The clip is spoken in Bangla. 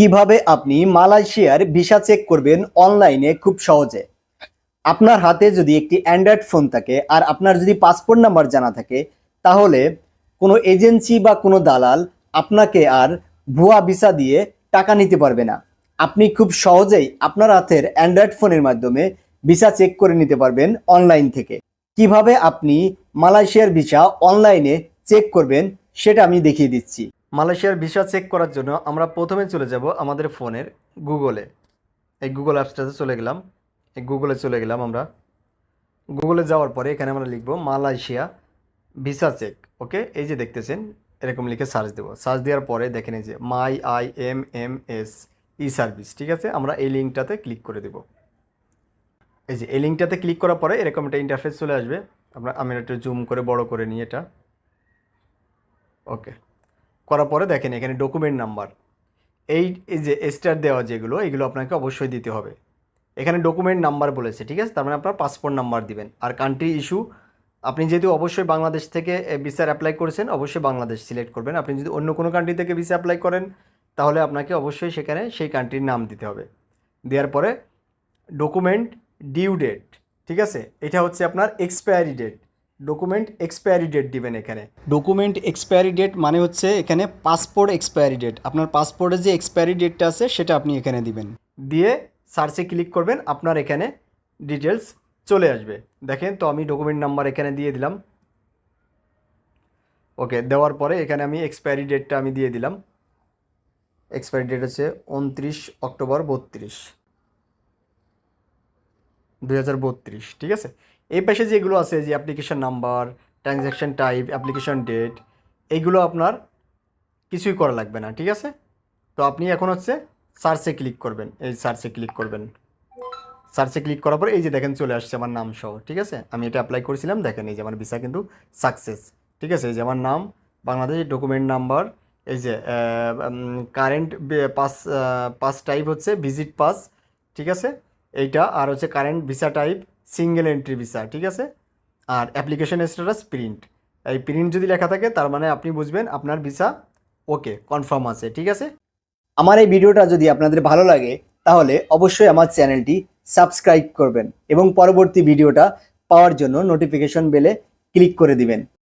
কীভাবে আপনি মালয়েশিয়ার ভিসা চেক করবেন অনলাইনে খুব সহজে? আপনার হাতে যদি একটি অ্যান্ড্রয়েড ফোন থাকে আর আপনার যদি পাসপোর্ট নাম্বার জানা থাকে, তাহলে কোনো এজেন্সি বা কোনো দালাল আপনাকে আর ভুয়া ভিসা দিয়ে টাকা নিতে পারবে না। আপনি খুব সহজেই আপনার হাতের অ্যান্ড্রয়েড ফোনের মাধ্যমে ভিসা চেক করে নিতে পারবেন অনলাইন থেকে। কীভাবে আপনি মালয়েশিয়ার ভিসা অনলাইনে চেক করবেন, সেটা আমি দেখিয়ে দিচ্ছি। মালয়েশিয়ার ভিসা চেক করার জন্য আমরা প্রথমে চলে যাব আমাদের ফোনের গুগলে। এই গুগল অ্যাপসটাতে চলে গেলাম। এই গুগলে চলে গেলাম আমরা। গুগলে যাওয়ার পরে এখানে আমরা লিখব মালয়েশিয়া ভিসা চেক, ওকে? এই যে দেখতেছেন, এরকম লিখে সার্চ দেবো। সার্চ দেওয়ার পরে দেখেন এই যে my I M M S E service, ঠিক আছে? আমরা এই লিঙ্কটাতে ক্লিক করে দেব। এই যে এই লিঙ্কটাতে ক্লিক করার পরে এরকম একটা ইন্টারফেস চলে আসবে। আমরা, আমি একটু জুম করে বড় করে নিই এটা। ওকে। করার পরে দেখেন এখানে ডকুমেন্ট নাম্বার এই যে স্টার দেওয়া যেগুলো, এগুলো আপনাকে অবশ্যই দিতে হবে। এখানে ডকুমেন্ট নাম্বার বলেছে, ঠিক আছে? তার মানে আপনার পাসপোর্ট নাম্বার দিবেন। আর কান্ট্রি ইস্যু আপনি যেহেতু অবশ্যই বাংলাদেশ থেকে ভিসার অ্যাপ্লাই করেছেন, অবশ্যই বাংলাদেশ সিলেক্ট করবেন। আপনি যদি অন্য কোনো কান্ট্রি থেকে ভিসা অ্যাপ্লাই করেন, তাহলে আপনাকে অবশ্যই সেখানে সেই কান্ট্রির নাম দিতে হবে। দেওয়ার পরে ডকুমেন্ট ডিউ ডেট ঠিক আছে? এটা হচ্ছে আপনার expiry date document expiry date দিবেন এখানে। ডকুমেন্ট এক্সপায়ারি ডেট মানে হচ্ছে এখানে পাসপোর্ট এক্সপায়ারি ডেট আপনার পাসপোর্টের যে এক্সপায়ারি ডেটটা আছে সেটা আপনি এখানে দিবেন। দিয়ে সার্চে ক্লিক করবেন আপনার এখানে ডিটেলস চলে আসবে। দেখেন তো আমি ডকুমেন্ট নাম্বার এখানে দিয়ে দিলাম। ওকে দেওয়ার পরে এখানে আমি এক্সপায়ারি ডেটটা আমি দিয়ে দিলাম। এক্সপায়ারি ডেট হচ্ছে উনত্রিশ অক্টোবর বত্রিশ। দুই হাজার বত্রিশ ঠিক আছে? এই পাশে যেগুলো আছে যে application number transaction type application date এইগুলো আপনার কিছুই করা লাগবে না, ঠিক আছে? তো আপনি এখন হচ্ছে সার্চে ক্লিক করবেন, এই সার্চে ক্লিক করবেন। সার্চে ক্লিক করার পর এই যে দেখেন চলে আসছে আমার নাম সহ, ঠিক আছে? আমি এটা অ্যাপ্লাই করেছিলাম, দেখেন এই যে আমার ভিসা কিন্তু সাকসেস ঠিক আছে? এই যে আমার নাম বাংলাদেশ ডকুমেন্ট নাম্বার এই যে কারেন্ট পাস পাস টাইপ হচ্ছে ভিজিট পাস ঠিক আছে? এইটা আর হচ্ছে current visa type single entry visa ঠিক আছে? আর অ্যাপ্লিকেশন স্ট্যাটাস প্রিন্ট এই প্রিন্ট যদি লেখা থাকে, তার মানে আপনি বুঝবেন আপনার ভিসা ওকে কনফার্ম আছে, ঠিক আছে? আমার এই ভিডিওটা যদি আপনাদের ভালো লাগে, তাহলে অবশ্যই আমার চ্যানেলটি সাবস্ক্রাইব করবেন এবং পরবর্তী ভিডিওটা পাওয়ার জন্য নোটিফিকেশন বেলে ক্লিক করে দিবেন।